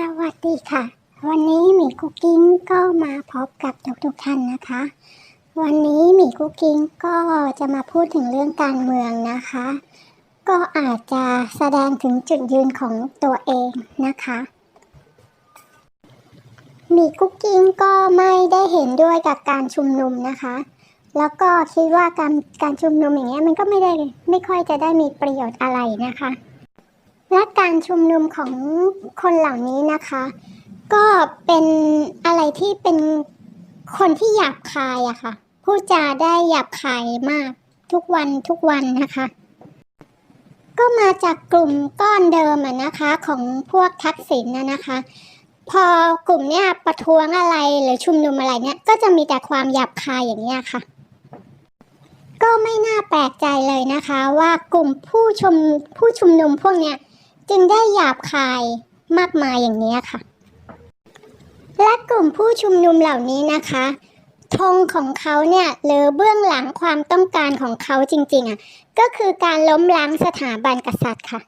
สวัสดีค่ะ วันนี้หมีคุกกิ้งก็มาพบกับทุกๆท่านนะคะ วันนี้หมีคุกกิ้งก็จะมาพูดถึงเรื่องการเมืองนะคะ ก็อาจจะแสดงถึงจุดยืนของตัวเองนะคะหมีคุกกิ้งก็ไม่ได้เห็นด้วยกับการชุมนุมนะคะ แล้วก็คิดว่าการการชุมนุมอย่างเงี้ยมันก็ไม่ได้ไม่ค่อยจะได้มีประโยชน์อะไรนะคะ และการชุมนุมของคนเหล่านี้นะคะ ก็เป็นอะไรที่เป็นคนที่หยาบคายอะค่ะพูดจาได้หยาบคายมากทุกวันทุกวันนะคะ ก็มาจากกลุ่มก้อนเดิมอะนะคะของพวกทักษิณนะนะคะ พอกลุ่มเนี้ยประท้วงอะไรหรือชุมนุมอะไรเนี่ยก็จะมีแต่ความหยาบคายอย่างเนี้ยค่ะก็ไม่น่าแปลกใจเลยนะคะว่ากลุ่มผู้ชมผู้ชุมนุมพวกเนี้ย จึงได้หยาบคายมากมายอย่างนี้ค่ะ และกลุ่มผู้ชุมนุมเหล่านี้นะคะธงของเขาเนี่ยหรือเบื้องหลังความต้องการของเขาจริงๆอะก็คือการล้มล้างสถาบันกษัตริย์ค่ะ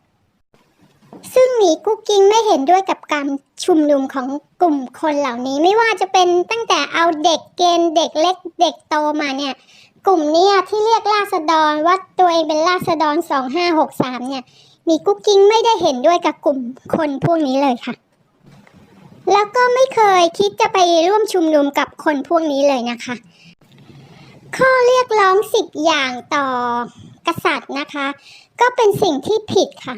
ซึ่งหมีกุ๊กกิ้งไม่เห็นด้วยกับการชุมนุมของกลุ่มคนเหล่านี้ไม่ว่าจะเป็นตั้งแต่เอาเด็กเกณฑ์เด็กเล็กเด็กโตมาเนี่ย กลุ่มนี้ที่เรียกราษฎรว่าตัวเองเป็นราษฎร 2563 เนี่ย มีกุ๊กกิ้งไม่ได้เห็นด้วยกับกลุ่มคนพวกนี้เลยค่ะ แล้วก็ไม่เคยคิดจะไปร่วมชุมนุมกับคนพวกนี้เลยนะคะ ข้อเรียกร้องสิบอย่างต่อกษัตริย์นะคะ ก็เป็นสิ่งที่ผิดค่ะ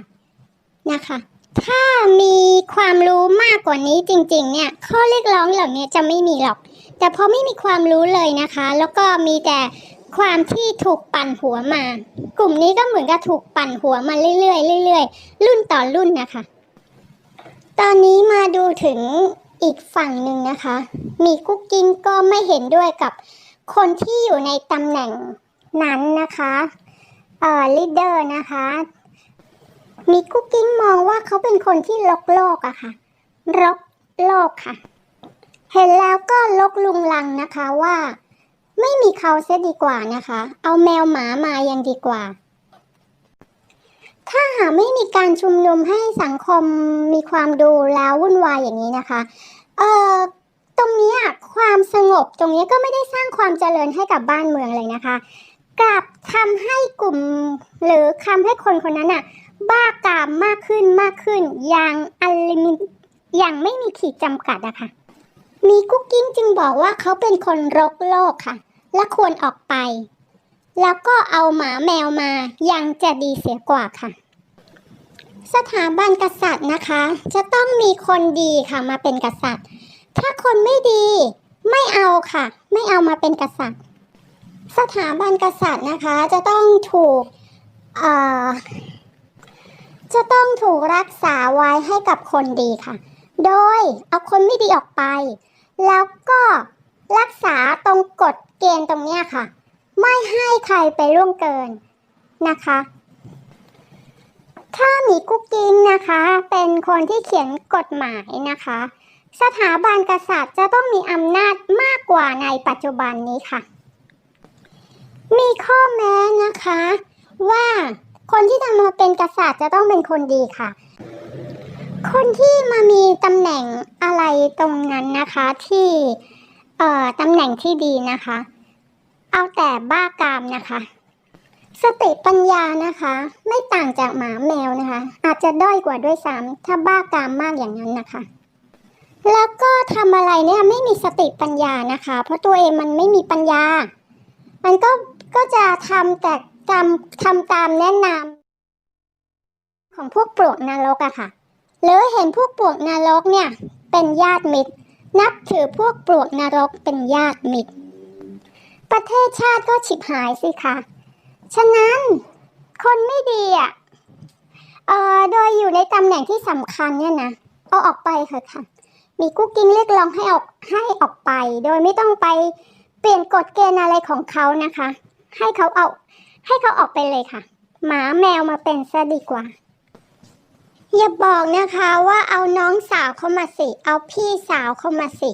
นะคะ ถ้ามีความรู้มากกว่านี้จริงๆ เนี่ยข้อเรียกร้องเหล่านี้จะไม่มีหรอก แต่พอไม่มีความรู้เลยนะคะ แล้วก็มีแต่ ความที่ถูกปั่นหัวมา กลุ่มนี้ก็เหมือนกับถูกปั่นหัวมาเรื่อยๆเรื่อยๆ รุ่นต่อรุ่นนะคะ ตอนนี้มาดูถึงอีกฝั่งหนึ่งนะคะ มีกุ๊กกิ้งก็ไม่เห็นด้วยกับคนที่อยู่ในตำแหน่งนั้นนะคะเอ่อลีดเดอร์นะคะ มีกุ๊กกิ้งมองว่าเขาเป็นคนที่ลกโลกอะค่ะรกโลกค่ะ เห็นแล้วก็ลกลุงลังนะคะว่า ไม่มีเขาเสียดีกว่านะคะ เอาแมวหมามายังดีกว่า ถ้าหากไม่มีการชุมนุมให้สังคมมีความดูแล้ววุ่นวายอย่างนี้นะคะ เอ่อตรงนี้ความสงบตรงนี้ก็ไม่ได้สร้างความเจริญให้กับบ้านเมืองเลยนะคะ กลับทำให้กลุ่มหรือทำให้คนคนนั้นน่ะบ้ากามมากขึ้นมากขึ้น อย่างอันลิมิอย่างไม่มีขีดจำกัดอะค่ะ มีกุ๊กกิ้งจึงบอกว่าเขาเป็นคนรกโลกค่ะ และควรออกไป แล้วก็เอาหมาแมวมายังจะดีเสียกว่าค่ะ สถาบันกษัตริย์นะคะ จะต้องมีคนดีค่ะมาเป็นกษัตริย์ ถ้าคนไม่ดีไม่เอาค่ะ ไม่เอามาเป็นกษัตริย์ สถาบันกษัตริย์นะคะจะต้องถูกเอ่อจะต้องถูกรักษาไว้ให้กับคนดีค่ะ โดยเอาคนไม่ดีออกไป แล้วก็รักษาตรงกฎ เกณฑ์ตรงเนี้ยค่ะ ไม่ให้ใครไปร่วงเกินนะคะ ถ้ามีกุ๊กกิ้งนะคะ เป็นคนที่เขียนกฎหมายนะคะ สถาบันกษัตริย์จะต้องมีอำนาจมากกว่าในปัจจุบันนี้ค่ะ มีข้อแม้นะคะ ว่าคนที่จะมาเป็นกษัตริย์จะต้องเป็นคนดีค่ะ คนที่มามีตำแหน่งอะไรตรงนั้นนะคะที่ เอ่อตำแหน่งที่ดีนะคะ เอาแต่บ้ากามนะคะ สติปัญญานะคะ ไม่ต่างจากหมาแมวนะคะ อาจจะด้อยกว่าด้วยซ้ำถ้าบ้ากามมากอย่างนั้นนะคะ แล้วก็ทำอะไรเนี่ยไม่มีสติปัญญานะคะ เพราะตัวเองมันไม่มีปัญญา มันก็ก็จะทำแต่ทำทำตามแนะนำของพวกปลวกนรกอะค่ะ หรือเห็นพวกปลวกนรกเนี่ยเป็นญาติมิตร นับถือพวกปลวกนรกเป็นญาติมิตร ประเทศชาติก็ฉิบหายสิคะ ฉะนั้นคนไม่ดีอะเอ่อโดยอยู่ในตำแหน่งที่สำคัญเนี่ยนะ เอาออกไปเถอะค่ะ มีกุ๊กกิ้งเรียกร้องให้ออกให้ออกไป โดยไม่ต้องไปเปลี่ยนกฎเกณฑ์อะไรของเขานะคะ ให้เขาเอาให้เขาออกไปเลยค่ะ หมาแมวมาเป็นซะดีกว่า อย่าบอกนะคะว่าเอาน้องสาวเข้ามาสิ เอาพี่สาวเข้ามาสิ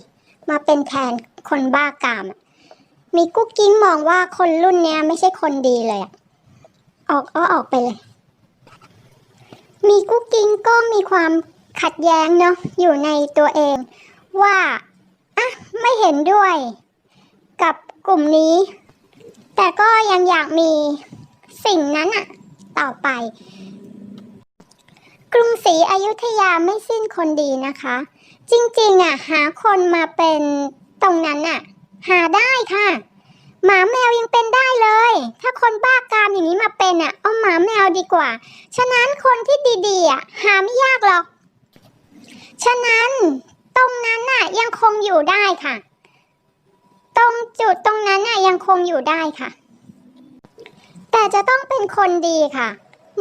มาเป็นแทนคนบ้ากามมีกุ๊กกิ้งมองว่าคนรุ่นเนี้ยไม่ใช่คนดีเลยอะออกก็ออกไปเลย มีกุ๊กกิ้งก็มีความขัดแย้งเนาะอยู่ในตัวเองว่าอะไม่เห็นด้วย กับกลุ่มนี้ แต่ก็ยังอยากมีสิ่งนั้นอะต่อไป กรุงศรีอยุธยาไม่สิ้นคนดีนะคะ จริงๆอะหาคนมาเป็นตรงนั้นอะหาได้ค่ะ หมาแมวยังเป็นได้เลย ถ้าคนบ้ากามอย่างนี้มาเป็นอะเอาหมาแมวดีกว่า ฉะนั้นคนที่ดีๆอะหาไม่ยากหรอก ฉะนั้นตรงนั้นน่ะยังคงอยู่ได้ค่ะ ตรงจุดตรงนั้นน่ะยังคงอยู่ได้ค่ะ แต่จะต้องเป็นคนดีค่ะ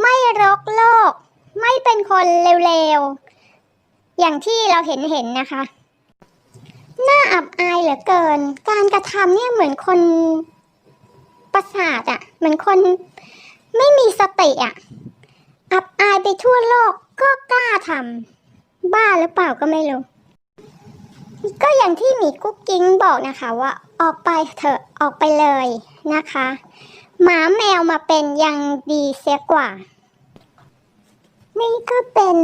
ไม่รกโลก ไม่เป็นคนเร็วๆ อย่างที่เราเห็นเห็นนะคะ น่าอับอายเหลือเกิน การกระทำเนี่ยเหมือนคนประสาทอะ่ะ เหมือนคนไม่มีสติอะ่ะ อับอายไปทั่วโลกก็กล้าทำบ้าหรือเปล่าก็ไม่รู้ ก็อย่างที่หมีกุ๊กกิ้งบอกนะคะว่าออกไปเถอะออกไปเลยนะคะ หมาแมวมาเป็นยังดีเสียกว่า นี่ก็เป็น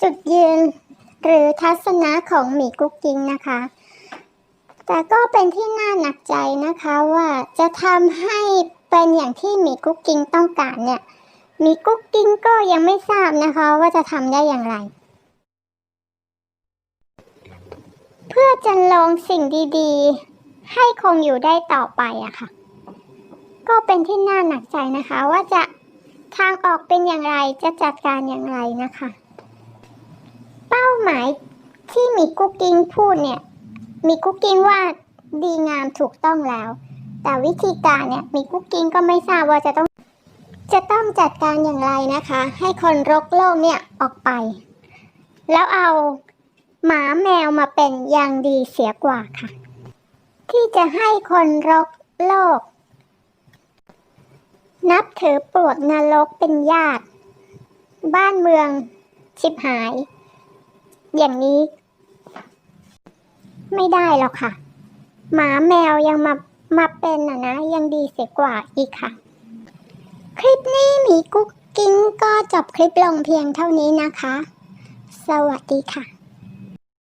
จุดยืนหรือทัศนะของหมีกุ๊กกิ้งนะคะ แต่ก็เป็นที่น่าหนักใจนะคะว่าจะทำให้เป็นอย่างที่หมีกุ๊กกิ้งต้องการเนี่ยหมีกุ๊กกิ้งก็ยังไม่ทราบนะคะว่าจะทำได้อย่างไร เพื่อจะลงสิ่งดีๆ ให้คงอยู่ได้ต่อไปอะค่ะ ก็เป็นที่น่าหนักใจนะคะว่าจะ ทางออกเป็นอย่างไรจะจัดการอย่างไรนะคะ เป้าหมายที่มีกุ๊กกิ้งพูดเนี่ยมีกุ๊กกิ้งว่าดีงามถูกต้องแล้ว แต่วิธีการเนี่ยมีกุ๊กกิ้งก็ไม่ทราบว่าจะต้องจะต้องจัดการอย่างไรนะคะ ให้คนรกโลกเนี่ยออกไป แล้วเอาหมาแมวมาเป็นยังดีเสียกว่าค่ะ ที่จะให้คนรกโลก นับถือปลวกนรกเป็นญาติ บ้านเมืองชิบหาย อย่างนี้ ไม่ได้หรอกค่ะ หมาแมวยังมามาเป็นอะนะ ยังดีเสียกว่าอีกค่ะ คลิปนี้หมีกุ๊กกิ้งก็จบคลิปลงเพียงเท่านี้นะคะ สวัสดีค่ะ